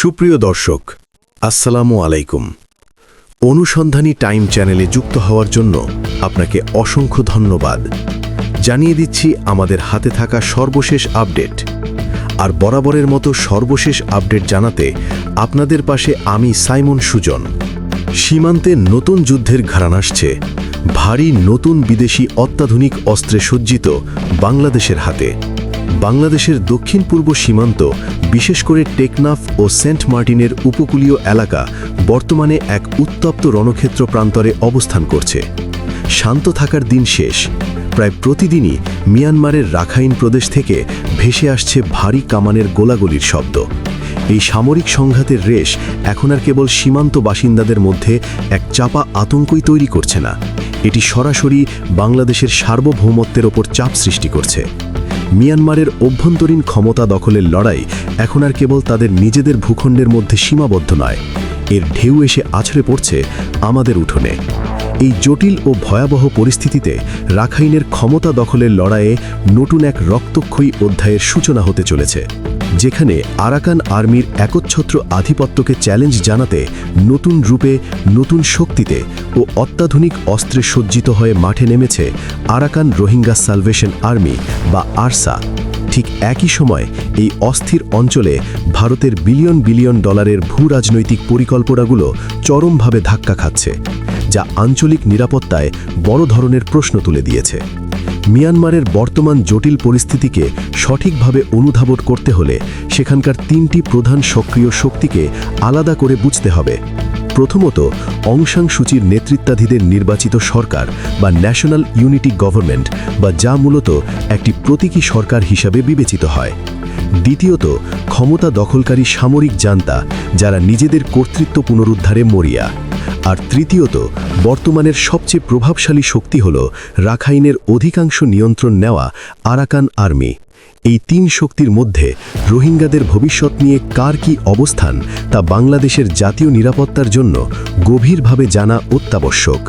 সুপ্রিয় দর্শক, আসসালামু আলাইকুম। অনুসন্ধানী টাইম চ্যানেলে যুক্ত হওয়ার জন্য আপনাকে অসংখ্য ধন্যবাদ। জানিয়ে দিচ্ছি, আমাদের হাতে থাকা সর্বশেষ আপডেট। আর বরাবরের মতো সর্বশেষ আপডেট জানাতে আপনাদের পাশে আমি সাইমন সুজন। সীমান্তে নতুন যুদ্ধের ঘরাণ আসছে। ভারী নতুন বিদেশি অত্যাধুনিক অস্ত্রে সজ্জিত বাংলাদেশের হাতে। বাংলাদেশের দক্ষিণ পূর্ব সীমান্ত বিশেষ করে টেকনাফ ও সেন্ট মার্টিনের উপকূলীয় এলাকা বর্তমানে এক উত্তপ্ত রণক্ষেত্র প্রান্তরে অবস্থান করছে। শান্ত থাকার দিন শেষ। প্রায় প্রতিদিনই মিয়ানমারের রাখাইন প্রদেশ থেকে ভেসে আসছে ভারী কামানের গোলাগুলির শব্দ। এই সামরিক সংঘাতের রেশ এখন আর কেবল সীমান্ত বাসিন্দাদের মধ্যে এক চাপা আতঙ্কই তৈরি করছে না। এটি সরাসরি বাংলাদেশের সার্বভৌমত্বের ওপর চাপ সৃষ্টি করছে। মিয়ানমারের অভ্যন্তরীণ ক্ষমতা দখলের লড়াই এখন আর কেবল তাদের নিজেদের ভূখণ্ডের মধ্যে সীমাবদ্ধ নয়। এর ঢেউ এসে আছড়ে পড়ছে আমাদের উঠোনে। এই জটিল ও ভয়াবহ পরিস্থিতিতে রাখাইনের ক্ষমতা দখলের লড়াইয়ে নতুন এক রক্তক্ষয়ী অধ্যায়ের সূচনা হতে চলেছে। যেখানে আরাকান আর্মির একচ্ছত্র আধিপত্যকে চ্যালেঞ্জ জানাতে নতুন রূপে, নতুন শক্তিতে ও অত্যাধুনিক অস্ত্রে সজ্জিত হয়ে মাঠে নেমেছে আরাকান রোহিঙ্গা সালভেশন আর্মি বা আরসা। ঠিক একই সময় এই অস্থির অঞ্চলে ভারতের বিলিয়ন বিলিয়ন ডলারের ভূ রাজনৈতিক পরিকল্পনাগুলো চরমভাবে ধাক্কা খাচ্ছে, যা আঞ্চলিক নিরাপত্তায় বড় ধরনের প্রশ্ন তুলে দিয়েছে। মিয়ানমারের বর্তমান জটিল পরিস্থিতিকে সঠিকভাবে অনুধাবন করতে হলে সেখানকার তিনটি প্রধান সক্রিয় শক্তিকে আলাদা করে বুঝতে হবে। প্রথমত, অংশাং সূচির নেতৃত্বাধীদের নির্বাচিত সরকার বা ন্যাশনাল ইউনিটি গভর্নমেন্ট বা যা মূলত একটি প্রতীকী সরকার হিসাবে বিবেচিত হয়। দ্বিতীয়ত, ক্ষমতা দখলকারী সামরিক জান্তা যারা নিজেদের কর্তৃত্ব পুনরুদ্ধারে মরিয়া। আর তৃতীয়ত, বর্তমানের সবচেয়ে প্রভাবশালী শক্তি হল রাখাইনের অধিকাংশ নিয়ন্ত্রণ নেওয়া আরাকান আর্মি। এই তিন শক্তির মধ্যে রোহিঙ্গাদের ভবিষ্যৎ নিয়ে কার কি অবস্থান তা বাংলাদেশের জাতীয় নিরাপত্তার জন্য গভীরভাবে জানা অত্যাবশ্যক।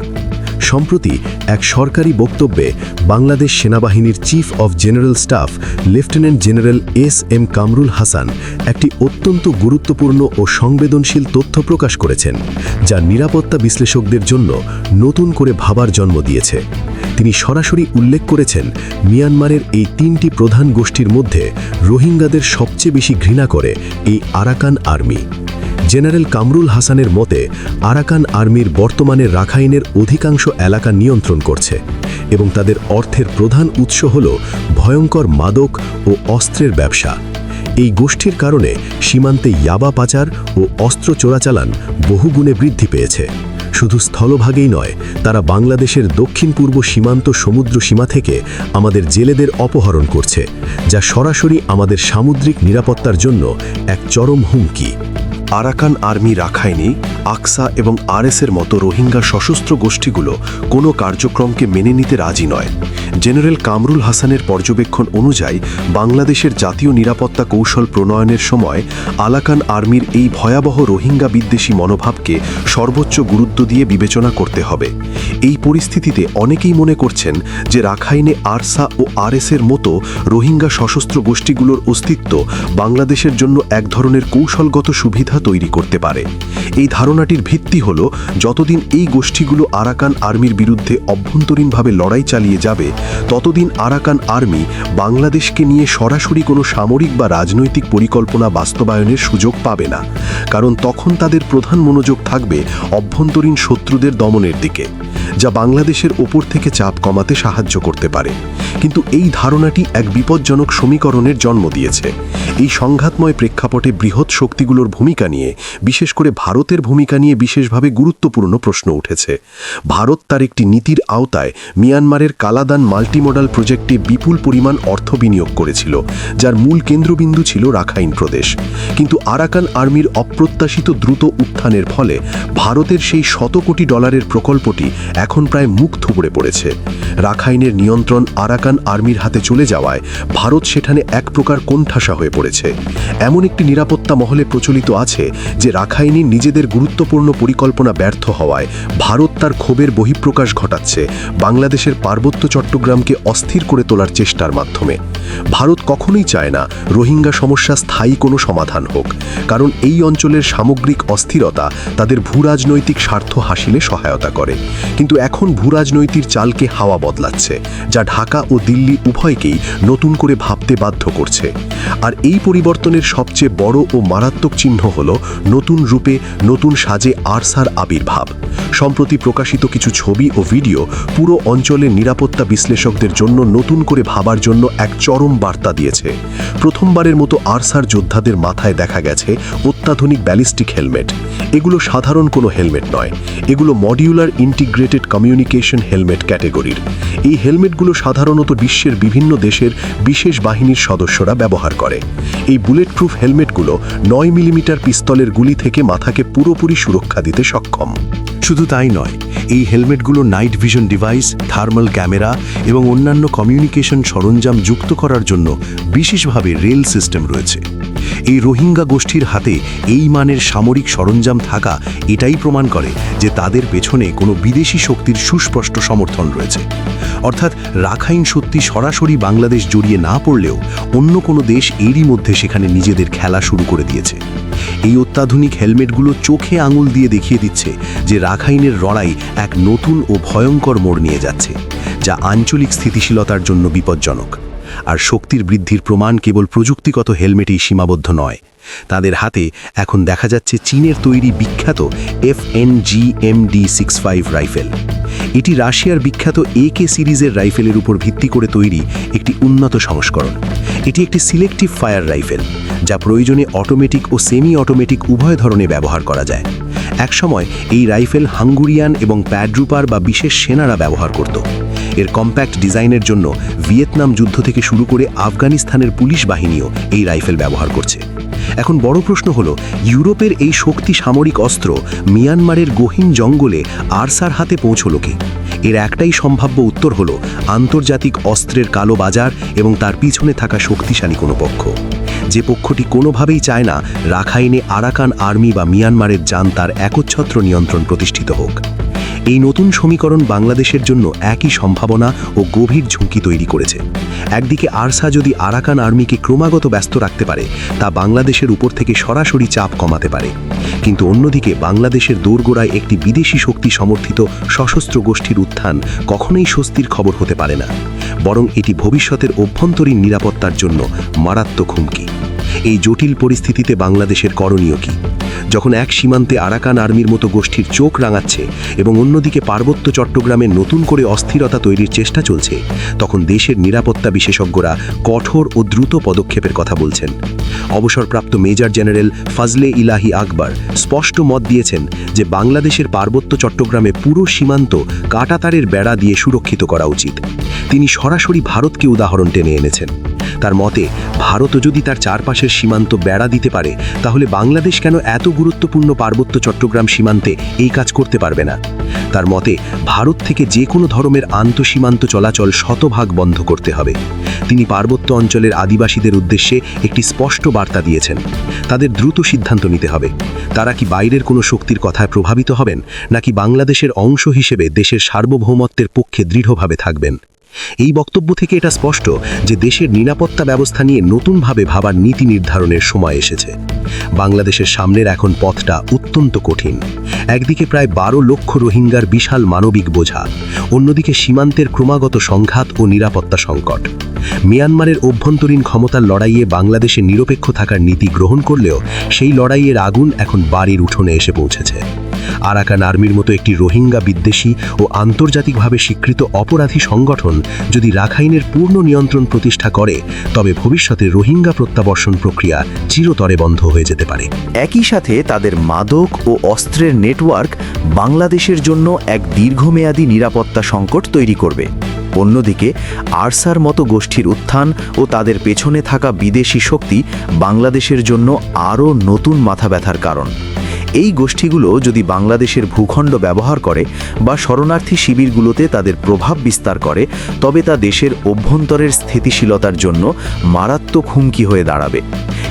সম্প্রতি এক সরকারি বক্তব্যে বাংলাদেশ সেনাবাহিনীর chief of general staff lieutenant general S M Kamrul Hasan একটি অত্যন্ত গুরুত্বপূর্ণ ও সংবেদনশীল তথ্য প্রকাশ করেছেন, যা নিরাপত্তা বিশ্লেষকদের জন্য নতুন করে ভাবার জন্ম দিয়েছে। তিনি সরাসরি উল্লেখ করেছেন, মিয়ানমারের এই তিনটি প্রধান গোষ্ঠীর মধ্যে রোহিঙ্গাদের সবচেয়ে বেশি ঘৃণা করে এই আরাকান আর্মি। জেনারেল কামরুল হাসানের মতে, আরাকান আর্মির বর্তমানে রাখাইনের অধিকাংশ এলাকা নিয়ন্ত্রণ করছে এবং তাদের অর্থের প্রধান উৎস হল ভয়ঙ্কর মাদক ও অস্ত্রের ব্যবসা। এই গোষ্ঠীর কারণে সীমান্তে ইয়াবা পাচার ও অস্ত্র চোরাচালান বহুগুণে বৃদ্ধি পেয়েছে। শুধু স্থলভাগেই নয়, তারা বাংলাদেশের দক্ষিণ পূর্ব সীমান্ত সমুদ্র সীমা থেকে আমাদের জেলেদের অপহরণ করছে, যা সরাসরি আমাদের সামুদ্রিক নিরাপত্তার জন্য এক চরম হুমকি। আরাকান আর্মি রাখাইনি, আকসা এবং আরএসের মতো রোহিঙ্গা সশস্ত্র গোষ্ঠীগুলো কোনো কার্যক্রমকে মেনে নিতে রাজি নয়। জেনারেল কামরুল হাসানের পর্যবেক্ষণ অনুযায়ী বাংলাদেশের জাতীয় নিরাপত্তা কৌশল প্রণয়নের সময় আলাকান আর্মির এই ভয়াবহ রোহিঙ্গা বিদ্বেষী মনোভাবকে সর্বোচ্চ গুরুত্ব দিয়ে বিবেচনা করতে হবে। এই পরিস্থিতিতে অনেকেই মনে করছেন যে রাখাইনে আরসা ও আরএসের মতো রোহিঙ্গা সশস্ত্র গোষ্ঠীগুলোর অস্তিত্ব বাংলাদেশের জন্য এক ধরনের কৌশলগত সুবিধা তৈরি করতে পারে। এই ধারণাটির ভিত্তি হল, যতদিন এই গোষ্ঠীগুলো আরাকান আর্মির বিরুদ্ধে অভ্যন্তরীণভাবে লড়াই চালিয়ে যাবে ততদিন আরাকান আর্মি বাংলাদেশকে নিয়ে সরাসরি কোনো সামরিক বা রাজনৈতিক পরিকল্পনা বাস্তবায়নের সুযোগ পাবে না, কারণ তখন তাদের প্রধান মনোযোগ থাকবে অভ্যন্তরীণ শত্রুদের দমনের দিকে, যা বাংলাদেশের ওপর থেকে চাপ কমাতে সাহায্য করতে পারে। কিন্তু এই ধারণাটি এক বিপজ্জনক সমীকরণের জন্ম দিয়েছে। এই সংঘাতময় প্রেক্ষাপটে বৃহৎ শক্তিগুলোর ভূমিকা নিয়ে, বিশেষ করে ভারতের ভূমিকা নিয়ে বিশেষভাবে গুরুত্বপূর্ণ প্রশ্ন উঠেছে। ভারত তার একটি নীতির আওতায় মিয়ানমারের কালাদান মাল্টিমোডাল প্রজেক্টে বিপুল পরিমাণ অর্থ বিনিয়োগ করেছিল, যার মূল কেন্দ্রবিন্দু ছিল রাখাইন প্রদেশ। কিন্তু আরাকান আর্মির অপ্রত্যাশিত দ্রুত উত্থানের ফলে ভারতের সেই শত কোটি ডলারের প্রকল্পটি এখন প্রায় মুখ থুবড়ে পড়েছে। রাখাইনের নিয়ন্ত্রণ আরাকান আর্মির হাতে চলে যাওয়ায় ভারত সেখানে এক প্রকার কোণঠাসা হয়ে পড়েছে। এমন একটি নিরাপত্তা মহলে প্রচলিত আছে যে রাখাইনি নিজেদের গুরুত্বপূর্ণ পরিকল্পনা ব্যর্থ হওয়ায় ভারত তার ক্ষোভের বহিঃপ্রকাশ ঘটাচ্ছে বাংলাদেশের পার্বত্য চট্টগ্রামকে অস্থির করে তোলার চেষ্টার মাধ্যমে। ভারত কখনোই চায় না রোহিঙ্গা সমস্যা স্থায়ী কোনো সমাধান হোক, কারণ এই অঞ্চলের সামগ্রিক অস্থিরতা তাদের ভূরাজনৈতিক স্বার্থ হাসিলে সহায়তা করে। কিন্তু এখন ভূরাজনৈতিক চালকে হাওয়া বদলাচ্ছে, যা ঢাকা ও দিল্লি উভয়কেই নতুন করে ভাবতে বাধ্য করছে। আর এই পরিবর্তনের সবচেয়ে বড় ও মারাত্মক চিহ্ন হল নতুন রূপে নতুন সাজে আরসার আবির্ভাব। সম্প্রতি প্রকাশিত কিছু ছবি ও ভিডিও পুরো অঞ্চলের নিরাপত্তা বিশ্লেষকদের জন্য নতুন করে ভাবার জন্য এক চরম বার্তা দিয়েছে। প্রথমবারের মতো আরসার যোদ্ধাদের মাথায় দেখা গেছে অত্যাধুনিক ব্যালিস্টিক হেলমেট। এগুলো সাধারণ কোনো হেলমেট নয়। এগুলো মডিউলার ইন্টিগ্রেটেড কমিউনিকেশন হেলমেট ক্যাটেগরির। এই হেলমেটগুলো সাধারণত বিশ্বের বিভিন্ন দেশের বিশেষ বাহিনীর সদস্যরা ব্যবহার করে। এই বুলেট প্রুফ হেলমেটগুলো নয় মিলিমিটার পিস্তলের গুলি থেকে মাথাকে পুরোপুরি সুরক্ষা দিতে সক্ষম। শুধু তাই নয়, এই হেলমেটগুলো night vision device, thermal camera এবং অন্যান্য কমিউনিকেশন সরঞ্জাম যুক্ত করার জন্য বিশেষভাবে রেল সিস্টেম রয়েছে। এই রোহিঙ্গা গোষ্ঠীর হাতে এই মানের সামরিক সরঞ্জাম থাকা এটাই প্রমাণ করে যে তাদের পেছনে কোনো বিদেশি শক্তির সুস্পষ্ট সমর্থন রয়েছে। অর্থাৎ রাখাইন সত্যি সরাসরি বাংলাদেশ জড়িয়ে না পড়লেও অন্য কোনো দেশ এরই মধ্যে সেখানে নিজেদের খেলা শুরু করে দিয়েছে। এই অত্যাধুনিক হেলমেটগুলো চোখে আঙুল দিয়ে দেখিয়ে দিচ্ছে যে রাখাইনের লড়াই এক নতুন ও ভয়ঙ্কর মোড় নিয়ে যাচ্ছে, যা আঞ্চলিক স্থিতিশীলতার জন্য বিপজ্জনক। আর শক্তির বৃদ্ধির প্রমাণ কেবল প্রযুক্তিগত হেলমেটেই সীমাবদ্ধ নয়। তাদের হাতে এখন দেখা যাচ্ছে চীনের তৈরি বিখ্যাত F N G M D six five rifle এটি রাশিয়ার বিখ্যাত এ কে সিরিজের রাইফেলের উপর ভিত্তি করে তৈরি একটি উন্নত সংস্করণ। এটি একটি সিলেক্টিভ ফায়ার রাইফেল, যা প্রয়োজনে অটোমেটিক ও সেমি অটোমেটিক উভয় ধরনে ব্যবহার করা যায়। একসময় এই রাইফেল হাঙ্গুরিয়ান এবং প্যাডরুপার বা বিশেষ সেনারা ব্যবহার করত। এর কম্প্যাক্ট ডিজাইনের জন্য ভিয়েতনাম যুদ্ধ থেকে শুরু করে আফগানিস্তানের পুলিশ বাহিনীও এই রাইফেল ব্যবহার করছে। এখন বড় প্রশ্ন হলো, ইউরোপের এই শক্তি সামরিক অস্ত্র মিয়ানমারের গহীন জঙ্গলে আরসার হাতে পৌঁছল কি? এর একটাই সম্ভাব্য উত্তর হলো, আন্তর্জাতিক অস্ত্রের কালো বাজার এবং তার পিছনে থাকা শক্তিশালী কোনো পক্ষ। যে পক্ষটি কোনোভাবেই চায় না, রাখাইনে আরাকান আর্মি বা মিয়ানমারের যান তার একচ্ছত্র নিয়ন্ত্রণ প্রতিষ্ঠিত হোক। এই নতুন সমীকরণ বাংলাদেশের জন্য একই সম্ভাবনা ও গভীর ঝুঁকি তৈরি করেছে। একদিকে আরসা যদি আরাকান আর্মিকে ক্রমাগত ব্যস্ত রাখতে পারে, তা বাংলাদেশের উপর থেকে সরাসরি চাপ কমাতে পারে। কিন্তু অন্যদিকে বাংলাদেশের দোরগোড়ায় একটি বিদেশি শক্তি সমর্থিত সশস্ত্র গোষ্ঠীর উত্থান কখনোই স্বস্তির খবর হতে পারে না। বরং এটি ভবিষ্যতের অভ্যন্তরীণ নিরাপত্তার জন্য মারাত্মক হুমকি। এই জটিল পরিস্থিতিতে বাংলাদেশের করণীয় কী? যখন এক সীমান্তে আরাকান আর্মির মতো গোষ্ঠীর চোখ রাঙাচ্ছে এবং অন্যদিকে পার্বত্য চট্টগ্রামে নতুন করে অস্থিরতা তৈরির চেষ্টা চলছে, তখন দেশের নিরাপত্তা বিশেষজ্ঞরা কঠোর ও দ্রুত পদক্ষেপের কথা বলছেন। অবসরপ্রাপ্ত মেজর জেনারেল ফাজলে ইলাহি আকবর স্পষ্ট মত দিয়েছেন যে বাংলাদেশের পার্বত্য চট্টগ্রামে পুরো সীমান্ত কাটাতারের বেড়া দিয়ে সুরক্ষিত করা উচিত। তিনি সরাসরি ভারতকে উদাহরণ টেনে এনেছেন। তার মতে, ভারত যদি তার চারপাশের সীমান্ত বেড়া দিতে পারে, তাহলে বাংলাদেশ কেন এত গুরুত্বপূর্ণ পার্বত্য চট্টগ্রাম সীমান্তে এই কাজ করতে পারবে না? তার মতে, ভারত থেকে যে কোনো ধরনের আন্তঃসীমান্ত চলাচল শতভাগ বন্ধ করতে হবে। তিনি পার্বত্য অঞ্চলের আদিবাসীদের উদ্দেশ্যে একটি স্পষ্ট বার্তা দিয়েছেন। তাদের দ্রুত সিদ্ধান্ত নিতে হবে। তারা কি বাইরের কোনো শক্তির কথায় প্রভাবিত হবেন, নাকি বাংলাদেশের অংশ হিসেবে দেশের সার্বভৌমত্বের পক্ষে দৃঢ়ভাবে থাকবেন? এই বক্তব্য থেকে এটা স্পষ্ট যে দেশের নিরাপত্তা ব্যবস্থা নিয়ে নতুনভাবে ভাবার নীতি নির্ধারণের সময় এসেছে। বাংলাদেশের সামনের এখন পথটা অত্যন্ত কঠিন। একদিকে প্রায় বারো লক্ষ রোহিঙ্গার বিশাল মানবিক বোঝা, অন্যদিকে সীমান্তের ক্রমাগত সংঘাত ও নিরাপত্তা সংকট। মিয়ানমারের অভ্যন্তরীণ ক্ষমতার লড়াইয়ে বাংলাদেশে নিরপেক্ষ থাকার নীতি গ্রহণ করলেও সেই লড়াইয়ের আগুন এখন বাড়ির উঠোনে এসে পৌঁছেছে। আরাকান আর্মির মতো একটি রোহিঙ্গা বিদ্বেষী ও আন্তর্জাতিকভাবে স্বীকৃত অপরাধী সংগঠন যদি রাখাইনের পূর্ণ নিয়ন্ত্রণ প্রতিষ্ঠা করে, তবে ভবিষ্যতে রোহিঙ্গা প্রত্যাবর্ষণ প্রক্রিয়া চিরতরে বন্ধ হয়ে যেতে পারে। একই সাথে তাদের মাদক ও অস্ত্রের নেটওয়ার্ক বাংলাদেশের জন্য এক দীর্ঘমেয়াদী নিরাপত্তা সংকট তৈরি করবে। অন্যদিকে, আরসার মতো গোষ্ঠীর উত্থান ও তাদের পেছনে থাকা বিদেশি শক্তি বাংলাদেশের জন্য আরও নতুন মাথা ব্যথার কারণ। এই গোষ্ঠীগুলো যদি বাংলাদেশের ভূখণ্ড ব্যবহার করে বা শরণার্থী শিবিরগুলোতে তাদের প্রভাব বিস্তার করে, তবে তা দেশের অভ্যন্তরের স্থিতিশীলতার জন্য মারাত্মক হুমকি হয়ে দাঁড়াবে।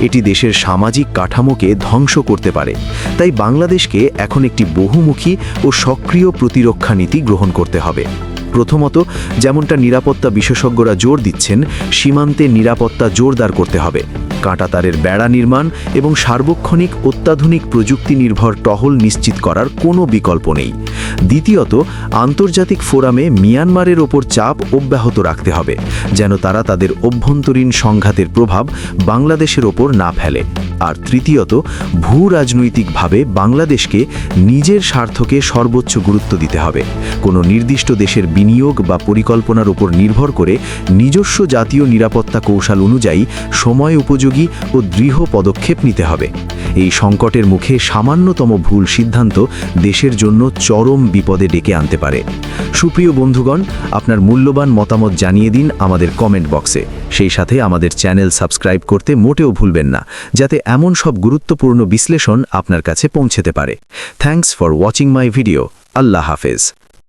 এটি দেশের সামাজিক কাঠামোকে ধ্বংস করতে পারে। তাই বাংলাদেশকে এখন একটি বহুমুখী ও সক্রিয় প্রতিরক্ষা নীতি গ্রহণ করতে হবে। প্রথমত, যেমনটা নিরাপত্তা বিশেষজ্ঞরা জোর দিচ্ছেন, সীমান্তে নিরাপত্তা জোরদার করতে হবে। কাঁটাতারের বেড়া নির্মাণ এবং সার্বক্ষণিক অত্যাধুনিক প্রযুক্তি নির্ভর টহল নিশ্চিত করার কোনো বিকল্প নেই। দ্বিতীয়ত, আন্তর্জাতিক ফোরামে মিয়ানমারের ওপর চাপ অব্যাহত রাখতে হবে, যেন তারা তাদের অভ্যন্তরীণ সংঘাতের প্রভাব বাংলাদেশের ওপর না ফেলে। আর তৃতীয়ত ভূ রাজনৈতিকভাবে বাংলাদেশকে নিজের স্বার্থকে সর্বোচ্চ গুরুত্ব দিতে হবে। কোনো নির্দিষ্ট দেশের বিনিয়োগ বা পরিকল্পনার উপর নির্ভর করে নিজস্ব জাতীয় নিরাপত্তা কৌশল অনুযায়ী সময় উপযোগী ও দৃঢ় পদক্ষেপ নিতে হবে। এই সংকটের মুখে সামান্যতম ভুল সিদ্ধান্ত দেশের জন্য চরম বিপদে ডেকে আনতে পারে। সুপ্রিয় বন্ধুগণ, আপনার মূল্যবান মতামত জানিয়ে দিন আমাদের কমেন্ট বক্সে। সেই সাথে আমাদের চ্যানেল সাবস্ক্রাইব করতে মোটেও ভুলবেন না, যাতে এমন সব গুরুত্বপূর্ণ বিশ্লেষণ আপনার কাছে পৌঁছেতে পারে। Thanks for watching my video. আল্লাহ হাফেজ।